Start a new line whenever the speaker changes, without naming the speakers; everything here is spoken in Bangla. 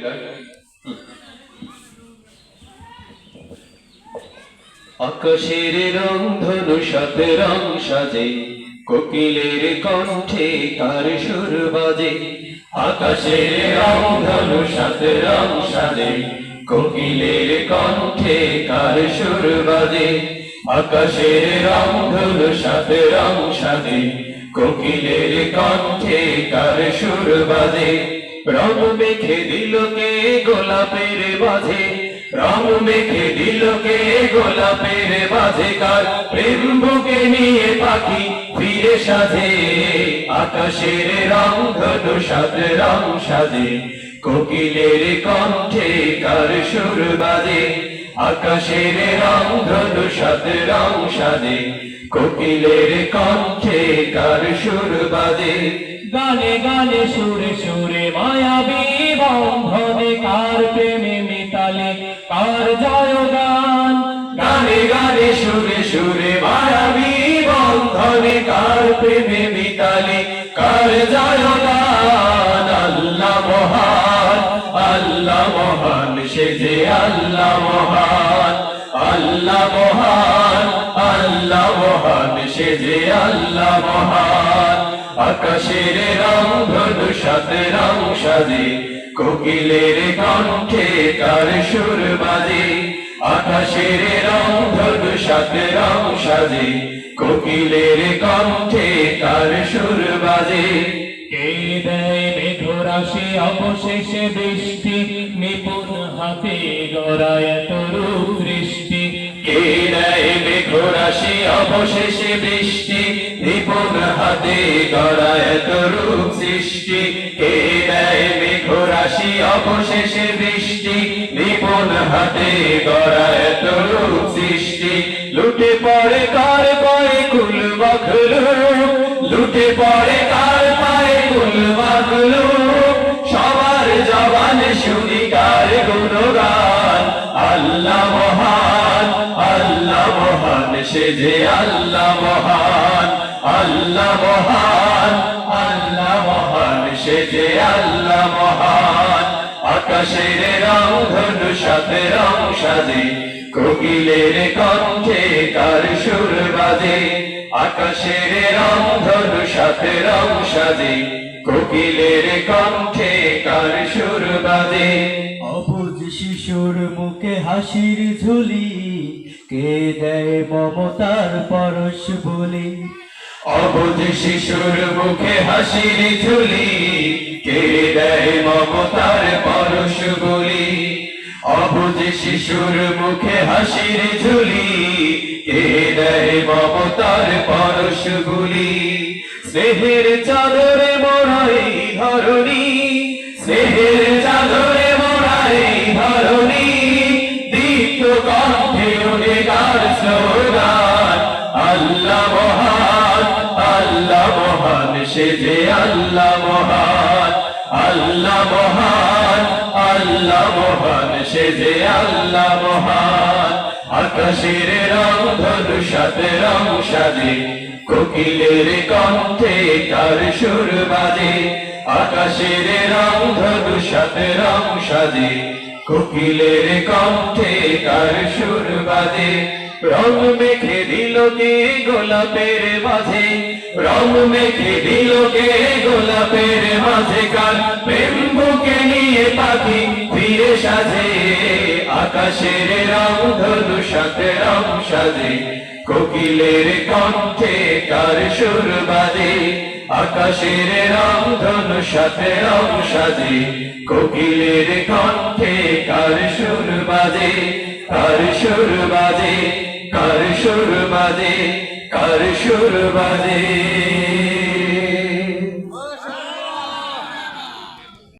আকাশের রং ধনু সাত রং সাজে, কোকিলের কণ্ঠে কার সুর বাজে। আকাশের রং ধনু সাত রং সাজে, কোকিলের কণ্ঠে কার সুর বাজে। আকাশের রং ধনু সাত রং সাজে, কোকিলের কণ্ঠে কার সুর বাজে। রং মেখে দিল কে গোলাপের বাজে রং মেখে দিল কে গোলাপের মাঝে? কার প্রেম বুকে নিয়ে পাখি ফিরে সাজে? আকাশের রং ধনু সাত রং সাজে। কোকিলের কণ্ঠে কার সুর বাজে? আকাশের রং ধনু সাত রং সাজে কোকিলের কণ্ঠে কার সুর বাজে।
গানে গানে সুরে সুরে মায়াবী বন্ধনে কার প্রেমে মিতালে কার জয় গান
গানে গানে সুরে সুরে মায়াবী বন্ধনে কার প্রেমে মিতালে কার জয় গান মহান, সে যে আল্লাহ মহান আল্লাহ মহান আল্লাহ মহান, সে যে আল্লাহ মহান। আকাশের রং ধনু, সাত রং সাজে, কোকিলের কণ্ঠে কার সুর বাজে। আকাশের রং ধনু, সাত রং সাজে, কোকিলের কণ্ঠে কার সুর বাজে।
কে দেয় মেঘরাশি অবশেষে বৃষ্টি, নিপুণ হাতে গড়ায় তরু সৃষ্টি।
কে দেয় মেঘরাশি, অবশেষে বৃষ্টি, নিপুণ হাতে গড়ায় তরুপ সৃষ্টি। দেয় অবশেষে বৃষ্টি, নিপুণ হাতে গড়ায় তরুপ সৃষ্টি। লুটে পড়ে কার পায়ে কুল বখলু লুটে পড়ে কার পায়ে কুল বখলু সে যে আল্লাহ মহান আল্লাহ মহান আল্লাহ মহান সে যে আল্লাহ মহান। আকাশের রং ধনু, সাথে রং সাজে, কোকিলের কণ্ঠে কার সুর বাজে। আকাশের রং ধনু, সাথে রং সাজে, কোকিলের কণ্ঠে কার সুর বাজে।
অবুজ শিশুর মুখে হাসির ঝুলি কে দেয় মমতার পরশ বলি?
অবুধ শিশুর মুখে হাসির ঝুলি। কে দেয় মমতার পরশ বলি? অবুধ শিশুর মুখে হাসির ঝুলি। কে দেয় মমতার পরশ গুলি স্নেহের চাদরে মোড়াই ধরণী। স্নেহের স্লোগান আল্লাহ মহান আল্লাহ মহান, সে যে আল্লাহ মহান। আল্লাহ মহান আল্লাহ মহান, সে যে আল্লাহ মহান। আকাশের রং ধনু সাথে রং সাজে, কোকিলের কণ্ঠে কার সুর বাজে। আকাশের রং ধনু সাথে রং সাজে, কোকিলের কণ্ঠে কার সুর বাজে। রং মেখে দিল কে গোলাপের মাঝে? রং মেখে দিল কে গোলাপের মাঝে? কার প্রেম নিয়ে পাখি ফিরে সাজে? আকাশের রং ধনু সাথে রং সাজে। কোকিলের কণ্ঠে কার সুর বাজে। আকাশের রং ধনু সাথে রং সাজে। কোকিলের কণ্ঠে কার সুর বাজে। কার সুর বাজে। কার সুর বাজে কার সুর বাজে।